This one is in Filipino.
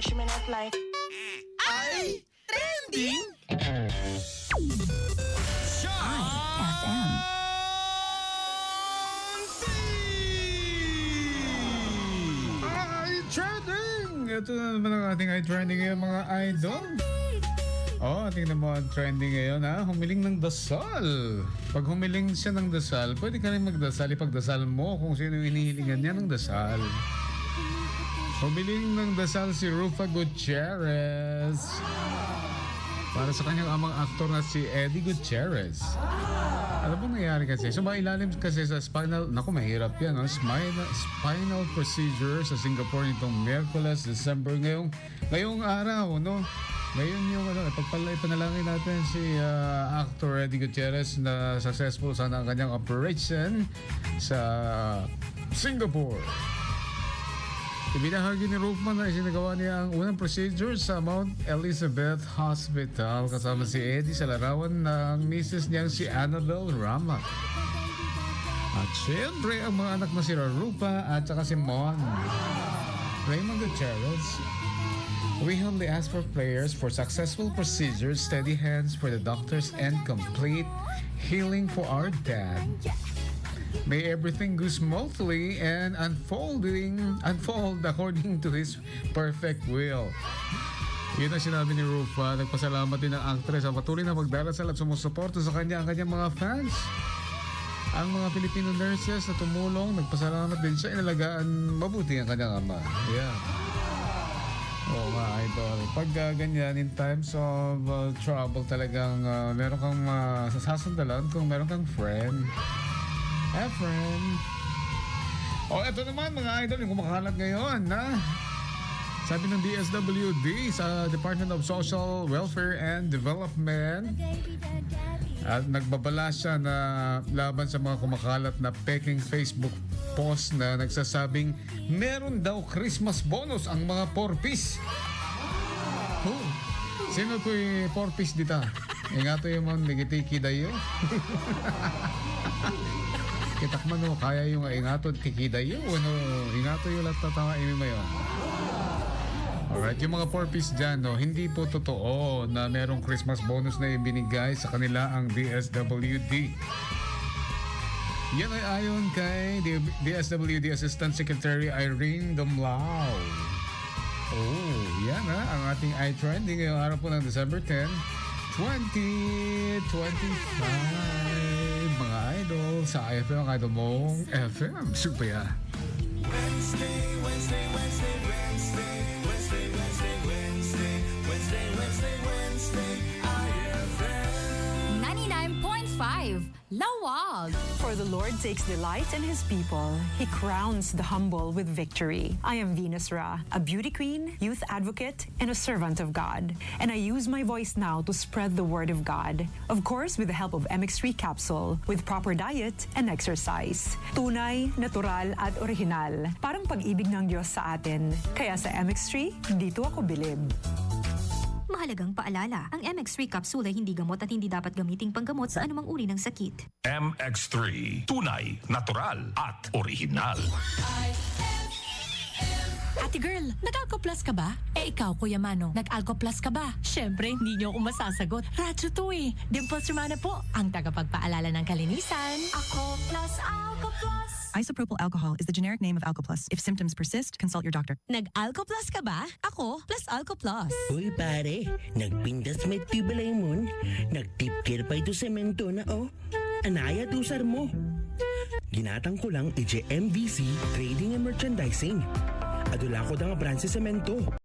wish me not like. Ay! Trending? FM. Trending! Ito na naman ang ating ay trending ngayon mga idol. Oh, tingnan mo ang trending ngayon ha. Humiling ng dasal. Pag humiling siya ng dasal, pwede ka rin magdasal. Ipagdasal mo kung sino yung hinihilingan niya ng dasal. Humiling ng dasal si Rufa Gutierrez. Para sa kanyang amang aktor na si Eddie Gutierrez. Ano bang nangyari kasi? So, mailalim kasi sa spinal... Naku, mahirap yan. No? Spinal, spinal procedure sa Singapore nitong Miyerkules, December. Ngayong, ngayong araw, no? Ngayon yung ano, pagpala ipanalangin natin si ah, actor Eddie Gutierrez na successful sana ang kanyang operation sa Singapore. Ibinahagi ni Rufman na isinagawa niya ang unang procedure sa Mount Elizabeth Hospital kasama si Eddie sa larawan ng misis niyang si Annabel Rama. At syempre ang mga anak na si Rupa at saka si Mon. Raymond Gutierrez. We humbly ask for prayers for successful procedures, steady hands for the doctors, and complete healing for our dad. May everything go smoothly and unfolding unfold according to His perfect will. Yun ang sinabi ni Rufa. Nagpasalamat din ang actress ang patuloy na magdarasal at sumusuporta sa kanya ang kanyang mga fans. Ang mga Filipino nurses na tumulong, nagpasalamat din siya. Inalagaan mabuti ang kanyang ama. Yeah. Oo nga, idol. Pag uh, ganyan, in times of uh, trouble talagang uh, meron kang uh, sasasandalan kung meron kang friend. Friend. O, eto naman mga idol, yung kumakalat ngayon, na sabi ng DSWD sa Department of Social Welfare and Development, at nagbabala siya na laban sa mga kumakalat na peking Facebook post na nagsasabing meron daw Christmas bonus ang mga porpis. Oh, sino ko yung porpis dito? Ingato yung mga negitiki dayo. Kitak man no, kaya yung ingato tikidayo. Ano, ingato yung latatawa imi mo yun. Alright, yung mga porpis dyan, no, hindi po totoo na merong Christmas bonus na ibinigay sa kanila ang DSWD. Yan ay ayon kay DSWD Assistant Secretary Irene Domlao. Oh, yan ha, ang ating iTrending ngayong araw po ng December 10, 2025. Mga idol sa IFM, ang idol mong FM. Super Wednesday, Wednesday, Wednesday, Wednesday, 99.5 Lawag. For the Lord takes delight in his people. He crowns the humble with victory. I am Venus Ra, a beauty queen, youth advocate, and a servant of God. And I use my voice now to spread the word of God. Of course, with the help of MX3 capsule, with proper diet and exercise. Tunay, natural, at original. Parang pag-ibig ng Diyos sa atin. Kaya sa MX3, dito ako bilib. Mahalagang paalala, ang MX3 capsule ay hindi gamot at hindi dapat gamiting panggamot sa anumang uri ng sakit. MX3. Tunay, natural at original. Ate girl, nag-Alco Plus ka ba? Eh ikaw, Kuya Mano, nag-Alco Plus ka ba? Siyempre, hindi niyo ako masasagot. Radyo to eh. Dimples Romana po, ang tagapagpaalala ng kalinisan. Ako Plus, Alco Plus. Isopropyl alcohol is the generic name of Alcoplus. If symptoms persist, consult your doctor. Nag-Alco Plus ka ba? Ako, plus Alco Plus. Uy pare, nagpindas may tibalay mo. Nagtipkir pa ito semento na oh. Anaya tusar mo. Ginatang ko lang ije MVC Trading and Merchandising. Adula ko da nga brand sa semento.